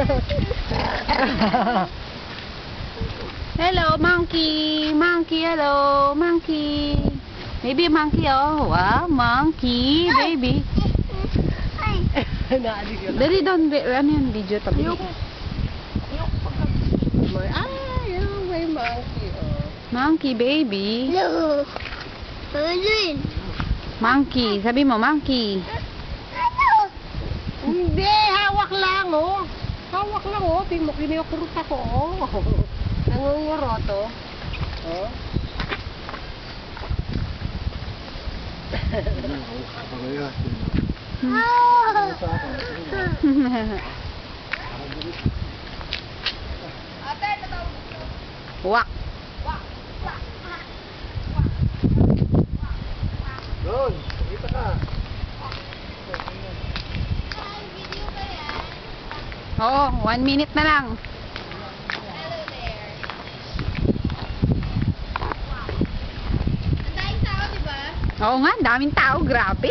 hello, monkey. Monkey, hello. Monkey. Maybe monkey, oh. Wow, monkey, baby. Dali doon, ano yun, video tabi. May, ah, yung may monkey, oh. Monkey, baby. Hello. Pauline. Monkey, sabi mo, monkey. Hello. Hindi, hawak lang, oh. Oh. Timo, kinikurot ako, oh. Nangungurot, oh. Oh. Wak. Doon, dito ka. Oo, one minute na lang. Oo nga, daming tao, grabe.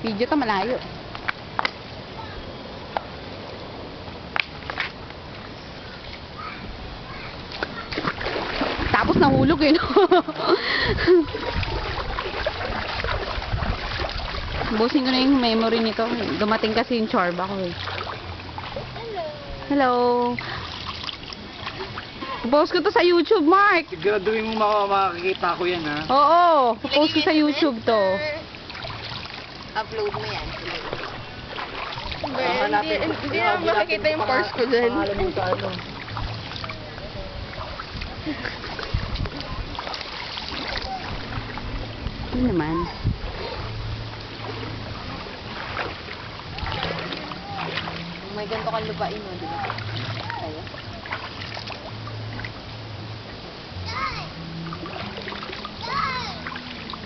Video to malayo. Tapos nahulog eh, no? Busin ko na yung memory nito. Dumating kasi yung chorba ko eh. Hello. Hello! Post ko to sa YouTube, Mark! Siguraduhin mo maka makakikita ko yan ha. Oo! Post ko sa YouTube to. Upload mo yan. Hindi, hindi naman makikita yung purse ko dun. Pangalan mo sa ano. Ano naman? May ganito kang lupain mo, di ba? Sa'yo.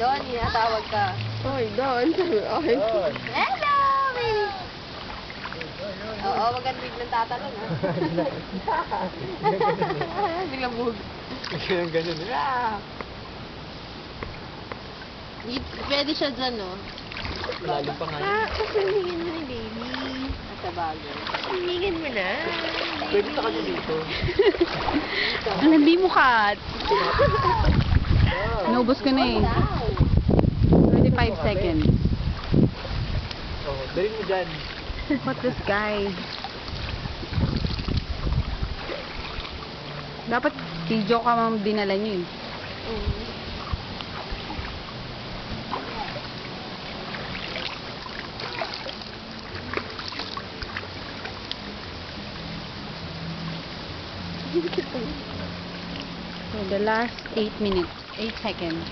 Doon, tinatawag ka. Hoy, doon. Sabi, okay. Yun. Hello, baby! Oo, wag kang biglang tatanong, ha? Biglang bug. Ganyan ganyan. Ah! Pwede siya dyan, no? Lalim pa nga yun. Ah, pasalingin mo, baby. Sa bagay. Pasalingin mo na. Pwede sa kanya dito. Ang hindi mo kat. Naubos ko na eh. 25 seconds. Oh, dali mo dyan. What this guy? Dapat video ka mang dinala niyo eh. So the last 8 minutes, 8 seconds.